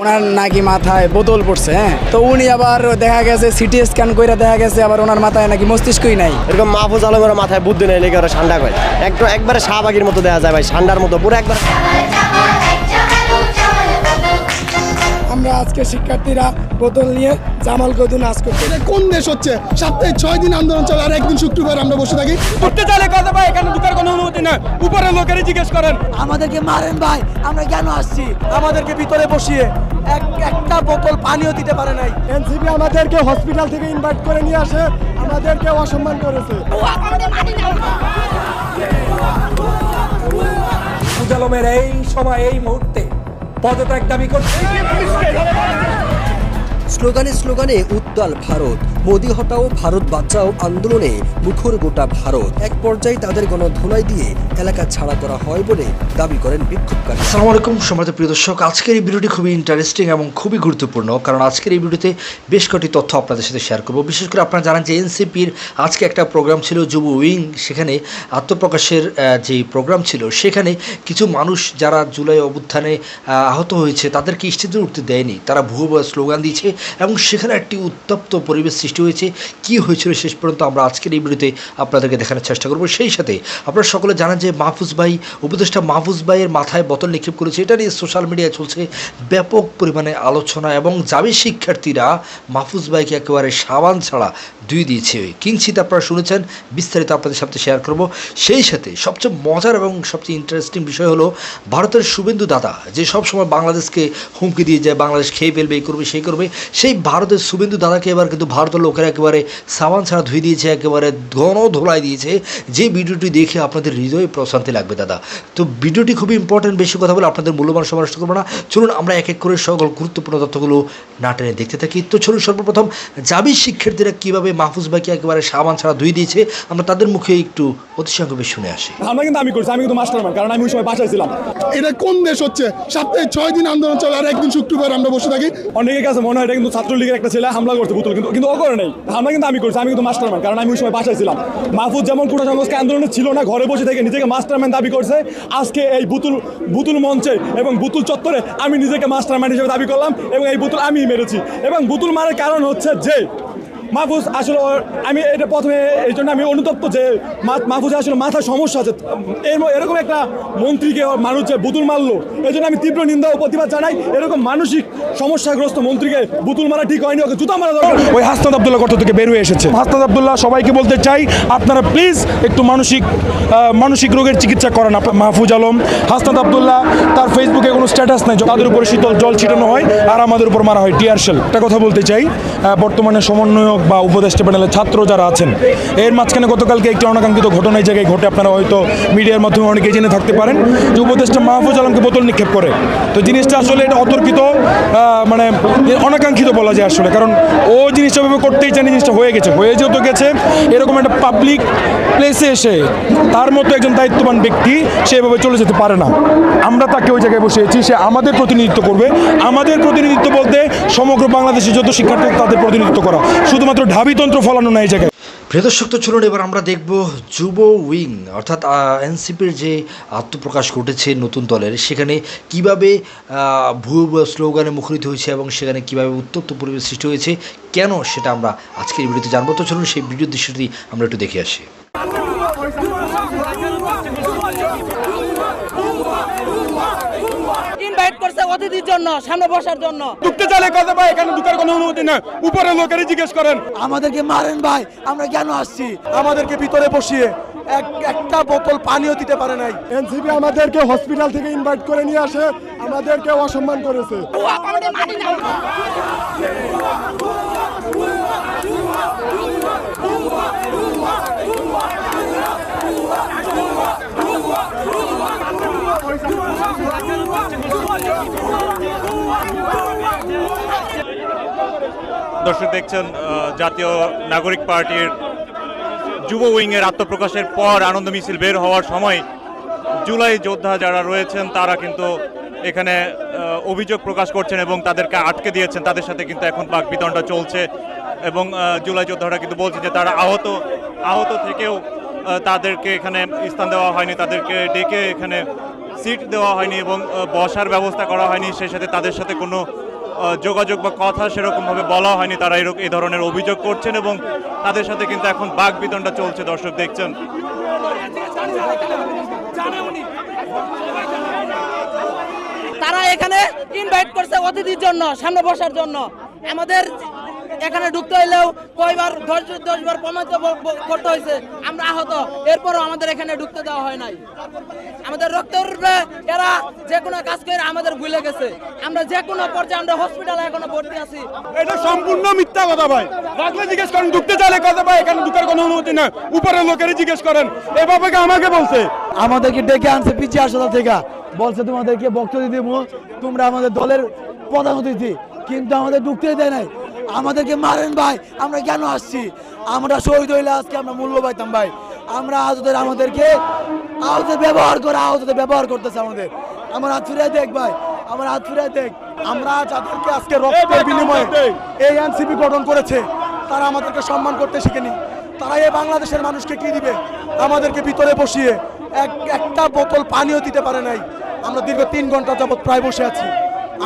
ওনার নাকি মাথায় বোতল পড়ছে হ্যাঁ? তো উনি আবার দেখা গেছে সিটি স্ক্যান করে দেখা গেছে আবার ওনার মাথায় নাকি মস্তিষ্কই নাই। এরকম মাহফুজ আলমের মাথায় বুদ্ধি নেই লেগে ওরা ঠান্ডা করে। একটু একবারে শাহবাগির মতো দেওয়া যায় ভাই ঠান্ডার মতো পুরো একবার আমরা আজকে শিক্ষার্থীরা বোতল নিয়ে জামাল কদু নাচ এটা কোন দেশ হচ্ছে? সপ্তাহে ছয় দিন আন্দোলন চলে আর একদিন শুক্রবার আমরা বসে থাকি। ঢুকতে চাইলে কথা ভাই এখানে ঢুকার কোনো অনুমতি নেই। উপরে লোকেরই জিজ্ঞেস করেন আমাদেরকে মারেন ভাই আমরা কেন আসছি? আমাদেরকে ভিতরে বসিয়ে। এক একটা বোতল পানিও দিতে পারে নাই। এনসিপি আমাদেরকে হসপিটাল থেকে ইনভাইট করে নিয়ে আসে আমাদেরকে অসম্মান করেছে। সুজালমের এই সময় এই মুহূর্তে পদত্যাগ দাবি করছে। স্লোগানে স্লোগানে উত্তাল ভারত। মোদি হটাও ভারত বাঁচাও আন্দোলনে মুখর গোটা ভারত। এক পর্যায়ে তাদের গণধোলাই দিয়ে এলাকা ছাড়া করা হয় বলে দাবি করেন বিক্ষোভকারী আসসালামু আলাইকুম সম্মানিত প্রিয় দর্শক, আজকের এই ভিডিওটি খুবই ইন্টারেস্টিং এবং খুবই গুরুত্বপূর্ণ, কারণ আজকের এই ভিডিওতে বেশ কয়েকটি তথ্য আপনাদের সাথে শেয়ার করব। বিশেষ করে আপনারা জানেন যে এনসিপির আজকে একটা প্রোগ্রাম ছিল যুব উইং, সেখানে আত্মপ্রকাশের যে প্রোগ্রাম ছিল, সেখানে কিছু মানুষ যারা জুলাই অভ্যুত্থানে আহত হয়েছে, তাদেরকে স্টেজে উঠতে দেয়নি। তারা ভুয়ো স্লোগান দিয়েছে এবং সেখানে একটি উত্তপ্ত পরিবেশ সৃষ্টি হয়েছে, কি হয়েছিল শেষ পর্যন্ত আমরা আজকের এই ভিডিওতে আপনাদেরকে দেখানোর চেষ্টা করব। সেই সাথে আপনারা সকলে জানেন যে মাহফুজ ভাই, উপদেষ্টা মাহফুজ ভাইয়ের মাথায় বোতল নিক্ষেপ করেছে। এটা নিয়ে সোশ্যাল মিডিয়ায় চলছে ব্যাপক পরিমাণে আলোচনা এবং জাবি শিক্ষার্থীরা মাহফুজ ভাইকে একেবারে সাবান ছাড়া দুই দিয়েছে। কিঞ্চিত আপনারা শুনেছেন, বিস্তারিত আপনাদের সাথে শেয়ার করব। সেই সাথে সবচেয়ে মজার এবং সবচেয়ে ইন্টারেস্টিং বিষয় হলো, ভারতের শুভেন্দু দাদা যে সবসময় বাংলাদেশকে হুমকি দিয়ে যায়, বাংলাদেশ খেয়ে ফেলবে, এই করবে, সেই করবে, সেই ভারতের শুভেন্দু দাদাকে এবার কিন্তু ভারতের লোকেরা একেবারে সাবান ছাড়া ধুয়ে দিয়েছে একেবারে ঘন ধোলাই দিয়েছে। যে ভিডিওটি দেখে আপনাদের হৃদয়ে প্রশান্তি লাগবে দাদা। তো ভিডিওটি খুবই ইম্পর্টেন্ট বেশি কথা বলে আপনাদের মূল্যবান সময় নষ্ট করব না। চলুন আমরা এক এক করে সকল গুরুত্বপূর্ণ তথ্যগুলো না টেনে দেখতে থাকি। তো চলুন সর্বপ্রথম জাবি শিক্ষার্থীরা কীভাবে মাহফুজ ভাইকে একেবারে সাবান ছাড়া ধুয়ে দিয়েছে আমরা তাদের মুখে একটু অতিসংখ্যে শুনে আসি। আমরা কিন্তু আমি করছি আমি কিন্তু মাস্টার কারণ আমি ওই সময় বাসায় ছিলাম। এটা কোন দেশ হচ্ছে? সপ্তাহে ছয় দিন আন্দোলন চলে আর একদিন শুক্রবার আমরা বসে থাকি। অনেকের কাছে মনে হয় এটা কিন্তু ছাত্রলীগের একটা ছেলে হামলা করছে বুতুল কিন্তু কিন্তু ও করে নেই। আমরা কিন্তু আমি করছি, আমি কিন্তু মাস্টারম্যান কারণ আমি ওই সময় বাসায় ছিলাম। মাহফুজ যেমন কোটা সংস্কার আন্দোলনে ছিল না, ঘরে বসে থেকে নিজেকে মাস্টারম্যান দাবি করছে। আজকে এই বুতুল বুতুল মঞ্চে এবং বুতুল চত্বরে আমি নিজেকে মাস্টারম্যান হিসেবে দাবি করলাম এবং এই বুতুল আমি মেরেছি। এবং বুতুল মারার কারণ হচ্ছে যে মাহফুজ আসলে আমি এটা প্রথমে এই জন্য আমি অনুতপ্ত যে মা- মাহফুজের আসলে মাথার সমস্যা আছে। এর এরকম একটা মন্ত্রীকে মানুষ যে বুতুল মারলো, এই জন্য আমি তীব্র নিন্দা ও প্রতিবাদ জানাই। এরকম মানসিক সমস্যাগ্রস্ত মন্ত্রীকে বুতুল মারা ঠিক হয়নি, ওকে জুতা মারা দরকার। ওই হাসনাদ আবদুল্লাহ গর্ত থেকে বের হয়ে এসেছে। হাসনাদ আবদুল্লাহ, সবাইকে বলতে চাই, আপনারা প্লিজ একটু মানসিক মানসিক রোগের চিকিৎসা করেন মাহফুজ আলম। হাসনাদ আবদুল্লাহ, তার ফেসবুকে কোনো স্ট্যাটাস নাই, তাদের উপরে শীতল জল ছিটানো হয় আর আমাদের উপর মারা হয় টিয়ার শেল। একটা কথা বলতে চাই বর্তমানে সমন্বয়ক বা উপদেষ্টা প্যানেলের ছাত্র যারা আছেন, এর মাঝখানে গতকালকে একটি অনাকাঙ্ক্ষিত ঘটনা এই জায়গায় ঘটে, আপনারা হয়তো মিডিয়ার মাধ্যমে অনেকে জেনে থাকতে পারেন। যে উপদেষ্টা মাহফুজ আলমকে বোতল নিক্ষেপ করে। তো জিনিসটা আসলে এটা অতর্কিত মানে অনাকাঙ্ক্ষিত বলা যায় আসলে। কারণ ও জিনিসটা ভাবে করতেই চান জিনিসটা হয়ে গেছে। হয়ে যেহেতু গেছে, এরকম একটা পাবলিক প্লেসে এসে তার মতো একজন দায়িত্ববান ব্যক্তি সেভাবে চলে যেতে পারে না। আমরা তাকে ওই জায়গায় বসিয়েছি, সে আমাদের প্রতিনিধিত্ব করবে। আমাদের প্রতিনিধিত্ব বলতে সমগ্র বাংলাদেশের যত শিক্ষার্থী তাদের প্রতিনিধিত্ব করা। শুধুমাত্র ঢাবিতন্ত্র ফলানো না এই জায়গায়। প্রিয় দর্শক, তো চলুন এবার আমরা দেখব যুব উইং, অর্থাৎ এনসিপির যে আত্মপ্রকাশ ঘটেছে নতুন দলের, সেখানে কীভাবে ভুয়ো স্লোগানে মুখরিত হয়েছে এবং সেখানে কীভাবে উত্তপ্ত পরিবেশ সৃষ্টি হয়েছে, কেন সেটা আমরা আজকের ভিডিওতে জানব। তো চলুন সেই ভিডিও দৃশ্যটি আমরা একটু দেখে আসি। ইনভাইট করছে অতিথির জন্য সামনে বসার জন্য। ঢুকতে চাইলে কথা ভাই? এখানে ঢুকার কোনো অনুমতি নেই। উপরে লোকেরই জিজ্ঞেস করেন। আমাদেরকে মারেন ভাই আমরা কেন আসছি? আমাদেরকে ভিতরে বসিয়ে এক একটা বোতল পানিও দিতে পারে নাই। এনসিপি আমাদেরকে হসপিটাল থেকে ইনভাইট করে নিয়ে আসে আমাদেরকে অসম্মান করেছে। দর্শক দেখছেন জাতীয় নাগরিক পার্টির যুব উইংয়ের আত্মপ্রকাশের পর আনন্দ মিছিল বের হওয়ার সময় জুলাই যোদ্ধা যারা রয়েছেন, তারা কিন্তু এখানে অভিযোগ প্রকাশ করছেন এবং তাদেরকে আটকে দিয়েছেন। তাদের সাথে কিন্তু এখন বাক বিতণ্ডা চলছে এবং জুলাই যোদ্ধারা কিন্তু বলছে যে তারা আহত আহত থেকেও তাদেরকে এখানে স্থান দেওয়া হয়নি, তাদেরকে ডেকে এখানে সিট দেওয়া হয়নি এবং বসার ব্যবস্থা করা হয়নি, সেই সাথে তাদের সাথে কোনো যোগাযোগ বা কথা সেরকমভাবে বলা হয়নি, তারা এরকম এই ধরনের অভিযোগ করছেন এবং তাদের সাথে কিন্তু এখন বাঘ বিতণ্ডা চলছে, দর্শক দেখছেন। তারা এখানে ইনভাইট করছে অতিথির জন্য, সামনে বসার জন্য। আমাদের এখানে ঢুকতে হইলেও কয়বার দশ দশ বার প্রমাণিত করতে হয়েছে আমরা আহত এরপরও আমাদের এখানে ঢুকতে দেওয়া হয় নাই। আমাদের রক্তের উপরে এরা যে কোনো কাজ করে আমাদের ভুলে গেছে। আমরা যে কোনো পর্যায়ে আমরা হসপিটালে এখনও ভর্তি আছি। এটা সম্পূর্ণ মিথ্যা কথা ভাই। রাখলে জিজ্ঞেস করেন ঢুকতে চাইলে কথা ভাই এখানে ঢুকার কোনো অনুমতি না উপরের লোকেরই জিজ্ঞেস করেন। এভাবে আমাকে বলছে? আমাদেরকে ডেকে আনছে পিচি হাসপাতাল থেকে। বলছে তোমাদেরকে বক্তব্য দিব। তোমরা আমাদের দলের প্রধান অতিথি। কিন্তু আমাদের ঢুকতে দেয় নাই। আমাদেরকে মারেন ভাই আমরা কেন আসছি? আমরা শহীদ হইলে আজকে আমরা মূল্য পাইতাম ভাই। আমরা আহতদের আমাদেরকে আহতদের ব্যবহার করে আহতদের ব্যবহার করতেছে আমাদের। আমার হাত ফিরাই দেখ ভাই আমার হাত ফিরাই দেখ। আমরা যাদেরকে আজকে রক্তের বিনিময়ে এই এনসিপি গঠন করেছে তারা আমাদেরকে সম্মান করতে শিখেনি। তারা এই বাংলাদেশের মানুষকে কি দিবে? আমাদেরকে ভিতরে বসিয়ে এক একটা বোতল পানিও দিতে পারে নাই। আমরা দীর্ঘ তিন ঘণ্টা যাবত প্রায় বসে আছি।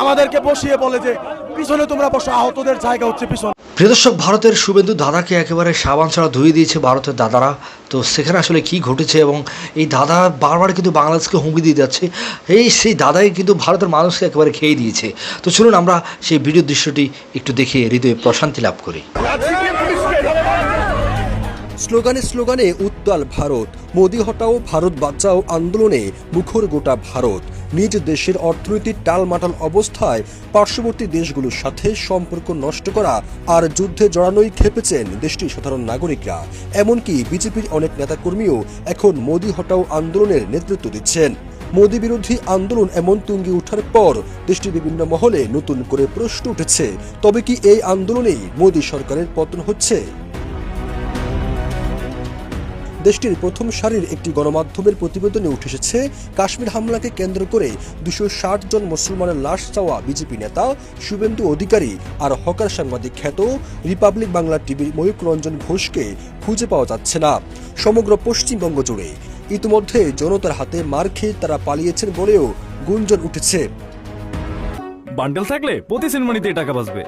আমাদেরকে বসিয়ে বলে যে পিছনে তোমরা বসো আহতদের জায়গা হচ্ছে পিছনে। প্রিয় দর্শক ভারতের শুভেন্দু দাদাকে একেবারে সাবান ছাড়া ধুয়ে দিয়েছে ভারতের দাদারা। তো সেখানে আসলে কি ঘটেছে এবং এই দাদা বারবার কিন্তু বাংলাদেশকে হুমকি দিয়ে যাচ্ছে এই সেই দাদাই কিন্তু ভারতের মানুষকে একেবারে খেয়ে দিয়েছে। তো চলুন আমরা সেই ভিডিও দৃশ্যটি একটু দেখে হৃদয়ে প্রশান্তি লাভ করি। স্লোগানে স্লোগানে উত্তাল ভারত। মোদি হটাও ভারত বাঁচাও আন্দোলনে মুখর গোটা ভারত। নিজ দেশের অর্থনীতির টালমাটাল অবস্থায় পার্শ্ববর্তী দেশগুলোর সাথে সম্পর্ক নষ্ট করা আর যুদ্ধে জড়ানোই খেপেছেন দেশটির সাধারণ নাগরিকরা। এমনকি বিজেপির অনেক নেতাকর্মীও এখন মোদি হটাও আন্দোলনের নেতৃত্ব দিচ্ছেন। মোদী বিরোধী আন্দোলন এমন তুঙ্গি ওঠার পর দেশটির বিভিন্ন মহলে নতুন করে প্রশ্ন উঠেছে, তবে কি এই আন্দোলনেই মোদী সরকারের পতন হচ্ছে? দেশটির প্রথম সারির একটি গণমাধ্যমের প্রতিবেদনে উঠে এসেছে, কাশ্মীর হামলাকে কেন্দ্র করে দুশো জন মুসলমানের লাশ চাওয়া বিজেপি নেতা, শুভেন্দু অধিকারী আর হকার সাংবাদিক খ্যাত রিপাবলিক বাংলা টিভির ময়ূক রঞ্জন ঘোষকে খুঁজে পাওয়া যাচ্ছে না। সমগ্র পশ্চিমবঙ্গ জুড়ে ইতিমধ্যে জনতার হাতে মার খেয়ে তারা পালিয়েছেন বলেও গুঞ্জন উঠেছে। বান্ডেল থাকলে প্রতি সিনেমানিতে টাকা বাঁচবে।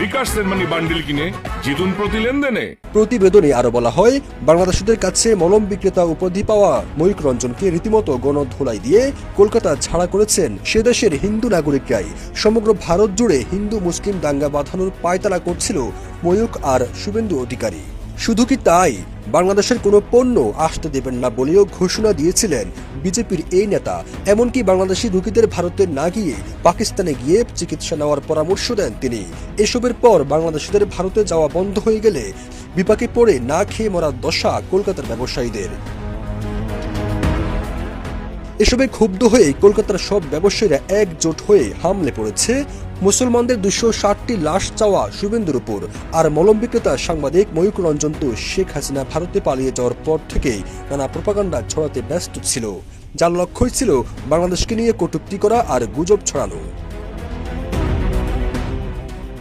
বিকাশ সেনমানি বান্ডিল কিনে জিতুন প্রতি লেনদেনে। প্রতিবেদনে আরও বলা হয়, বাংলাদেশিদের কাছে মলম বিক্রেতা উপাধি পাওয়া ময়ূক রঞ্জনকে রীতিমতো গণধোলাই দিয়ে কলকাতা ছাড়া করেছেন সে দেশের হিন্দু নাগরিকরাই। সমগ্র ভারত জুড়ে হিন্দু, মুসলিম দাঙ্গা বাঁধানোর পায়তারা করছিল ময়ূক আর শুভেন্দু অধিকারী। শুধু কি তাই? বাংলাদেশের কোনো পণ্য আসতে দেবেন না বলেও ঘোষণা দিয়েছিলেন বিজেপির এই নেতা। এমনকি বাংলাদেশি রোগীদের ভারতে না গিয়ে পাকিস্তানে গিয়ে চিকিৎসা নেওয়ার পরামর্শ দেন তিনি। এসবের পর বাংলাদেশিদের ভারতে যাওয়া বন্ধ হয়ে গেলে বিপাকে পড়ে না খেয়ে মরার দশা কলকাতার ব্যবসায়ীদের। এসবে ক্ষুব্ধ হয়ে কলকাতার সব ব্যবসায়ীরা একজোট হয়ে হামলে পড়েছে মুসলমানদের দুশো ষাটটি লাশ চাওয়া শুভেন্দুর উপর। আর মলম বিক্রেতা সাংবাদিক ময়ূক রঞ্জন তো শেখ হাসিনা ভারতে পালিয়ে যাওয়ার পর থেকেই নানা প্রপাগান্ডা ছড়াতে ব্যস্ত ছিল। যার লক্ষ্যই ছিল বাংলাদেশকে নিয়ে কটূক্তি করা আর গুজব ছড়ানো।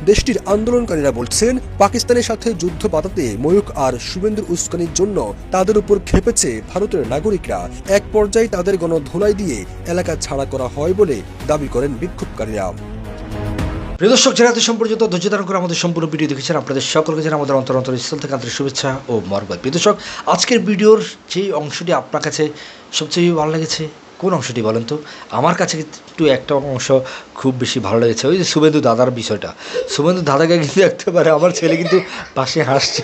দেশটির আন্দোলনকারীরা বলছেন, পাকিস্তানের সাথে যুদ্ধ বাঁধাতে ময়ূক আর শুভেন্দুর উস্কানির জন্য তাদের উপর খেপেছে ভারতের নাগরিকরা। এক পর্যায়ে তাদের গণধোলাই দিয়ে এলাকা ছাড়া করা হয় বলে দাবি করেন বিক্ষোভকারীরা। প্রিয় দর্শক যারা এত সম্পর্কিত ধৈর্য ধারণ করে আমাদের সম্পূর্ণ ভিডিও দেখেছেন আপনাদের সকলকে জানা আমাদের অন্তর অন্তর স্থল থেকে আন্তরিক শুভেচ্ছা ও মর্মত প্রিয় দর্শক, আজকের ভিডিওর যে অংশটি আপনার কাছে সবচেয়ে ভালো লেগেছে কোন অংশটি বলেন তো? আমার কাছে একটু একটা অংশ খুব বেশি ভালো লেগেছে। ওই যে শুভেন্দু দাদার বিষয়টা। শুভেন্দু দাদাকে কিন্তু পারে আমার ছেলে কিন্তু পাশে হাসছে।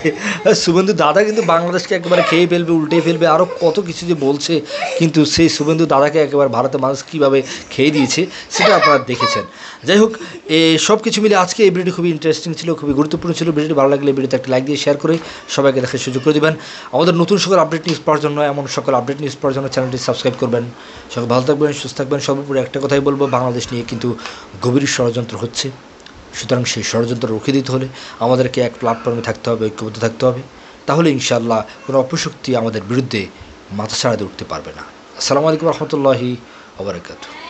শুভেন্দু দাদা কিন্তু বাংলাদেশকে একেবারে খেয়ে ফেলবে, উল্টে ফেলবে আরও কত কিছু যে বলছে, কিন্তু সেই শুভেন্দু দাদাকে একেবারে ভারতের মানুষ কীভাবে খেয়ে দিয়েছে, সেটা আপনারা দেখেছেন। যাই হোক, এ সব কিছু মিলে আজকে এই ভিডিওটি খুবই ইন্টারেস্টিং ছিল, খুবই গুরুত্বপূর্ণ ছিল। ভিডিওটি ভালো লাগলে ভিডিওতে একটা লাইক দিয়ে শেয়ার করে সবাইকে দেখার সুযোগ করে দেবেন। আমাদের নতুন সকল আপডেট নিউজ পাওয়ার জন্য, এমন সকল আপডেট নিউজ পাওয়ার জন্য চ্যানেলটি সাবস্ক্রাইব করবেন। সকল ভালো থাকবেন, সুস্থ থাকবেন। সর্বোপরি একটা কথাই বলব, বাংলাদেশ নিয়ে কিন্তু গভীর ষড়যন্ত্র হচ্ছে। সুতরাং সেই ষড়যন্ত্র রুখে দিতে হলে আমাদেরকে এক প্ল্যাটফর্মে থাকতে হবে, ঐক্যবদ্ধ থাকতে হবে। তাহলে ইনশাল্লাহ কোনো অপশক্তি আমাদের বিরুদ্ধে মাথা ছাড়াতে উঠতে পারবে না। আসসালামু আলাইকুম রহমতুল্লাহি ওবরাকাতু